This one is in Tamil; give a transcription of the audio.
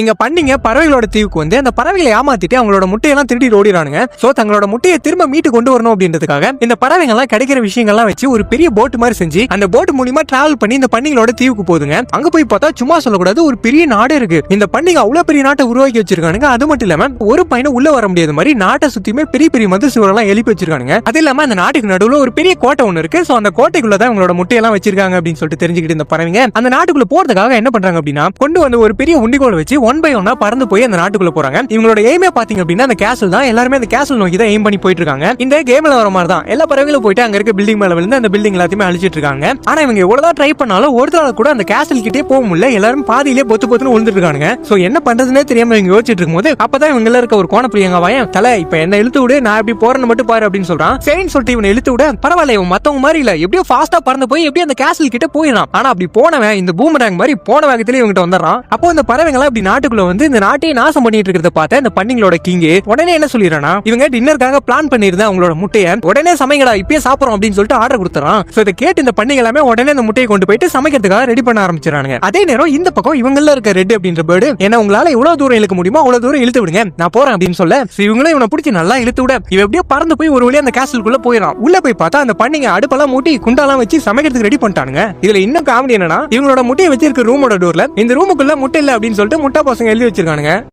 எங்க பண்ணிங்க பறவைகளோட தீவுக்கு வந்து அந்த பறவைகளை ஏமாத்திட்டு அவங்களோட முட்டையெல்லாம் திருடி ஓடிறானுங்க சோ தங்களோட முட்டையை திரும்ப மீட்டு கொண்டு வரணும் அப்படின்றதுக்காக இந்த பறவைகள்லாம் கிடைக்கிற விஷயங்கள்லாம் வச்சு ஒரு பெரிய போட் மாதிரி செஞ்சு அந்த போட் மூலியமா டிராவல் பண்ணி இந்த பண்ணிகளோட தீவுக்கு போதுங்க அங்க போய் பார்த்தா சும்மா சொல்லக்கூடாது ஒரு பெரிய நாடு இருக்கு. இந்த பண்ணிங்க அவ்வளவு பெரிய நாட்டை உருவாக்கி வச்சிருக்கானுங்க. அது மட்டும் இல்லாம ஒரு பையனை உள்ள வர முடியாத மாதிரி நாட்டை சுத்தியுமே பெரிய பெரிய மது சுவரெல்லாம் எழுப்பி வச்சிருக்கானுங்க. அது இல்லாம அந்த நாட்டுக்கு நடுவுல ஒரு பெரிய கோட்டை ஒண்ணு இருக்கு. சோ அந்த கோட்டைக்குள்ள தான் இவங்களோட முட்டையெல்லாம் வச்சிருக்காங்க அப்படின்னு சொல்லிட்டு தெரிஞ்சுக்கிட்டு இந்த பறவைங்க. அந்த நாட்டுக்குள்ள போறதுக்காக என்ன பண்றாங்க அப்படின்னா கொண்டு வந்து ஒரு பெரிய உண்டிகோல் வச்சு ஒன் பை ஒன்னா பறந்து போய் அந்த நாட்டுக்குள்ள போறாங்க. இவங்களோட எய்மே பாத்தீங்க அப்படின்னா அந்த கேசல் தான் எல்லாருமே அந்த கேசல் நோக்கி தான் எய்ம் பண்ணி போயிட்டு இருக்காங்க இந்த கேம்ல வர மாதிரி தான். எல்லா பறவைகளும் போயிட்டு அங்க இருக்க பில்டிங் மேல விழுந்து அந்த பில்டிங் எல்லாத்தையுமே அழிச்சிட்டு இருக்காங்க. ஆனா இவங்க எவ்வளவுதான் ட்ரை பண்ணாலும் ஒருத்தரால கூட அந்த கேசல் கிட்டே போக முடியல. எல்லாரும் பாதியிலே பொத்து பொத்துன்னு விழுந்துட்டு இருக்காங்க சோ என்ன பண்றதுனே தெரியாம இவங்க யோசிச்சுட்டு இருக்கும்போது அப்பதான் இவங்க இருக்க ஒரு கோண கோணப்பிரியங்க வாயம் தலை இப்ப என்ன இழுத்து விடு நான் எப்படி போறேன்னு மட்டும் பாரு அப்படின்னு சொல்றான். சரின்னு சொல்லிட்டு இவனை இழுத்து விட பரவாயில்ல இவன் மத்தவங்க மாதிரி இல்ல. எப்படியோ ஃபாஸ்டா பறந்து போய் எப்படியும் அந்த கேசல் கிட்ட போயிடலாம் ஆனா அப்படி போனவன் இந்த பூமராங் மாதிரி போன வேகத்திலே இவங்கிட்ட வந்துடுறான். அப்போ இந்த பறவைங்க எல்லாம் இப்படி நாட்டுக்குள்ள வந்து இந்த நாட்டையே நாசம் பண்ணிட்டு இருக்கிறத பார்த்த இந்த பண்ணிங்களோட கிங்கு உடனே என்ன சொல்லிடுறானா இவங்க டின்னருக்காக பிளான் பண்ணியிருந்தா அவங்களோட முட்டையை உடனே சமைங்கடா இப்பயே சாப்பிடும் அப்படின்னு சொல்லிட்டு ஆர்டர் கொடுத்துறான். சோ இதை கேட்டு இந்த பண்ணிங்க எல்லாமே உடனே இந்த முட்டையை கொண்டு போயிட்டு சமைக்கிறதுக்காக ரெடி பண்ண ஆரம்பிச்சிடறாங்க அதே நேரம் இந்த பக்கம் இவங்கள இருக்க ரெட் அப்படின்ற பேர்டு என்ன உங்களால எவ்வளவு தூரம் இழுக்க முடியுமோ அவ்வளவு தூரம் இழுத்து விடுங்க. நான் போறேன் அப்படின்னு சொல்ல இவங்களும் இவனை பிடிச்சி நல்லா இழுத்து விட. இவன் எப்படியோ பறந்து போய் ஒரு வழியா அந்த கேசலுக்குள்ள போயிடறான். உள்ள போய் பார்த்தா அந்த பண்ணிங்க அடுப்பெல்லாம் மூட்டி குண்டாலாம் வச்சு சமைக்கிறதுக்கு ரெடி பண்ணிட்டானுங்க. இதுல இன்னும் காமெடி என்னன்னா இவங்களோட முட்டையை வச்சிருக்க ரூமோட டோர்ல இந்த ரூமுக்குள்ள முட்டை இல்ல அப்படின்னு சொல்லிட்டு முட்டை பசங்க எழுதி வச்சிருக்கானுங்க.